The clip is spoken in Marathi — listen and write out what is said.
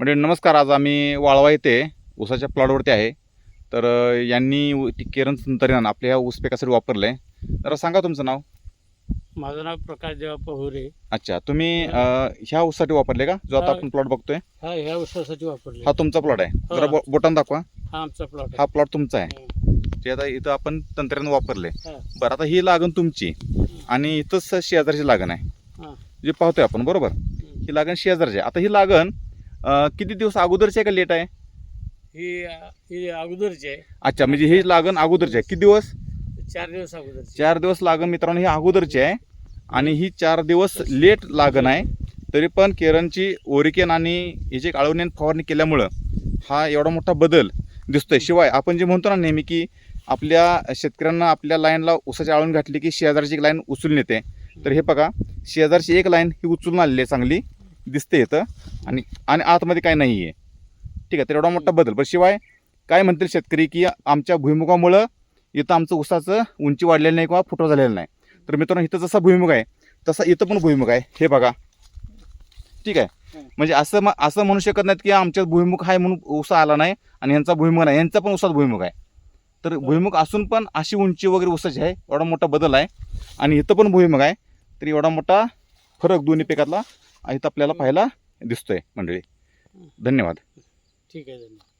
म्हणजे नमस्कार आज आम्ही वाळवा येथे ऊसाच्या प्लॉटवरती आहे. तर यांनी केरन तंत्रज्ञान आपल्या ह्या ऊस पिकासाठी वापरलं आहे तर सांगा तुमचं नाव. माझं नाव प्रकाश देवा पहुरे. अच्छा तुम्ही अ, ह्या ऊससाठी वापरले का? जो आता हा. आपण प्लॉट बघतोय? हा ह्या उसासाठी वापरले. हा तुमचा प्लॉट आहे. हा. जरा बो- बोटानं दाखवा. हा आमचा प्लॉट हा प्लॉट तुमचा आहे. ते आता इथं आपण तंत्रज्ञान वापरले हा. बरं आता ही लागण तुमची आणि इथंच शेजारची लागण आहे. हा. जे पाहतोय आपण बरोबर? ही लागण शेजारची आहे. आता ही लागण अ, किती दिवस अगोदरची आहे का लेट आहे? ही ही अगोदरची आहे. अच्छा म्हणजे ही लागण अगोदरची आहे. किती दिवस? चार दिवस अगोदरची. चार दिवस लागण मित्रांनो ही अगोदरची आहे. आणि ही चार दिवस लेट लागण आहे. तरी पण केरनची ओरिकेन आणि ही जे आळवणी फवारणी केल्यामुळं हा एवढा मोठा बदल दिसतोय. शिवाय आपण जे म्हणतो ना नेहमी की आपल्या शेतकऱ्यांना आपल्या लाईनला उसाची आळून घातली की शेजारची एक लाईन उचलून येते. तर हे बघा शेजारची एक लाईन ही उचलून आलेली आहे चांगली. दिसते इथं. आणि आणि आतमध्ये काय नाही आहे ठीक आहे तर एवढा मोठा बदल. पण शिवाय काय म्हणतील शेतकरी की आमच्या भुईमुगामुळं इथं आमचं ऊसाचं उंची वाढलेलं नाही किंवा फुटवा झालेला नाही. तर मित्रांनो इथं जसा भुईमुग आहे तसा इथं पण भुईमुग आहे. हे बघा. ठीक आहे. म्हणजे असं मग असं म्हणू शकत नाहीत की आमच्यात भुईमुग आहे म्हणून उसा आला नाही आणि यांचा भुईमुग नाही. यांचा पण उसात भुईमुग आहे. तर भुईमुग असून पण अशी उंची वगैरे उसाची आहे. एवढा मोठा बदल आहे. आणि इथं पण भुईमुग आहे. तर एवढा मोठा फरक दोन्ही पिकातला इथं आपल्याला पाहायला दिसतोय मंडळी. धन्यवाद. ठीक आहे धन्यवाद.